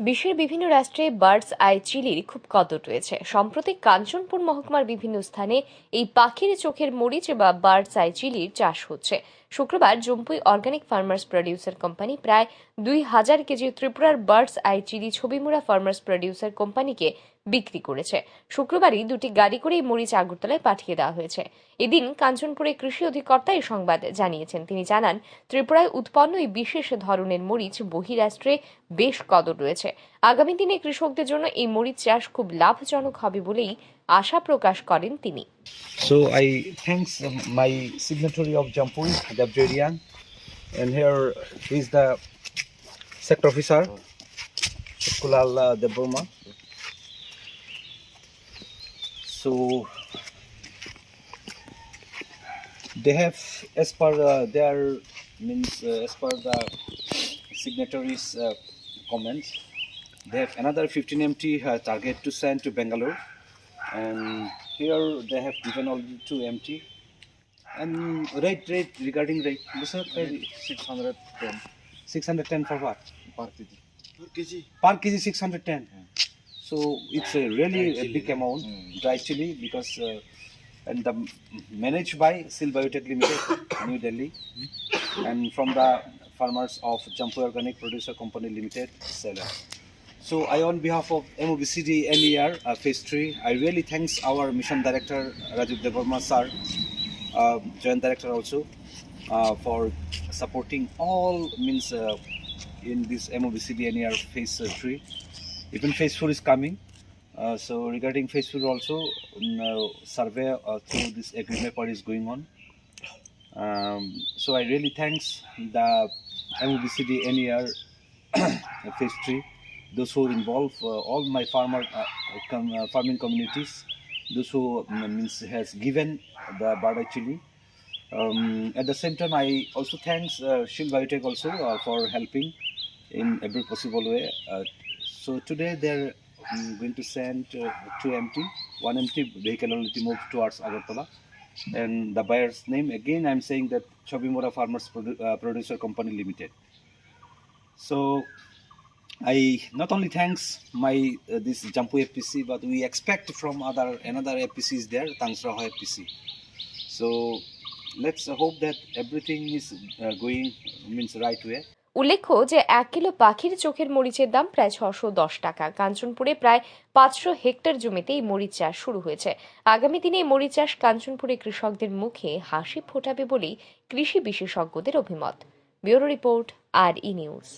বিশ্বের বিভিন্ন রাষ্ট্রে বার্ডস আই চিলির খুব কদর রয়েছে। সম্প্রতি কাঞ্চনপুর মহকুমার বিভিন্ন স্থানে এই পাখির চোখের মরিচ বা বার্ডস আই চিলির চাষ হচ্ছে। শুক্রবার Jampui organic farmers producer company প্রায় দুই হাজার কেজি ত্রিপুরার birds eye chilli Chabimura farmers producer কোম্পানিকে বিক্রি করেছে। শুক্রবারই দুটি গাড়ি করে মরিচ আগরতলায় পাঠিয়ে দেওয়া হয়েছে। এদিন কাঞ্চনপুরে কৃষি অধিকর্তা এই সংবাদ জানিয়েছেন। তিনি জানান, ত্রিপুরায় উৎপন্ন এই বিশেষ ধরনের মরিচ বহিরাষ্ট্রে বেশ কদর রয়েছে। আগামী দিনে কৃষকদের জন্য এই মরিচ চাষ খুব লাভজনক হবে বলেই আশা প্রকাশ করেন তিনি I thanks um, my signatory of Jampui, Dabjerian, and here is the sector officer, Kulal uh, Deburma. So they have, as per uh, their means, uh, as per the signatories' uh, comments, they have another 15 MT uh, target to send to Bangalore and here they have given already two empty and rate rate regarding rate. This is very 610 610 for what? Per kg. Per kg? per kg 610 so it's a really a big amount. Mm. dry chili because uh, and the managed by Sil Biotech Limited New Delhi. And from the farmers of Jampu Organic Producer Company Limited seller so I, on behalf of MOBCD NER uh, Phase 3, I really thanks our mission director Rajiv Devarma sir, uh, joint director also, uh, for supporting all means uh, in this MOBCD NER Phase uh, 3. Even Phase 4 is coming. Uh, so regarding Phase 4 also, um, uh, survey through this agreement part is going on. Um, so I really thanks the MOBCD NER Phase 3 those who involve uh, all my farmer uh, com- uh, farming communities those who mm, means has given the bada chili. Um, at the same time i also thanks uh, Shield biotech also for helping in every possible way. So today they're um, going to send uh, two empty one empty vehicle already moved towards agartala. And the buyer's name again i'm saying that chobimora farmers Produ- uh, producer company limited. So I not only thanks my uh, this Jampu FPC, but we expect from other another FPCs there, Tangsraha FPC. So let's hope that everything is uh, going means right way. উল্লেখ্য যে এক kilo পাখির চোখের মরিচের দাম প্রায় ছশো দশ টাকা কাঞ্চনপুরে প্রায় পাঁচশো হেক্টর জমিতে এই মরিচ চাষ শুরু হয়েছে আগামী দিনে এই মরিচ চাষ কাঞ্চনপুরে কৃষকদের মুখে হাসি ফোটাবে বলেই কৃষি বিশেষজ্ঞদের অভিমত bureau report R E news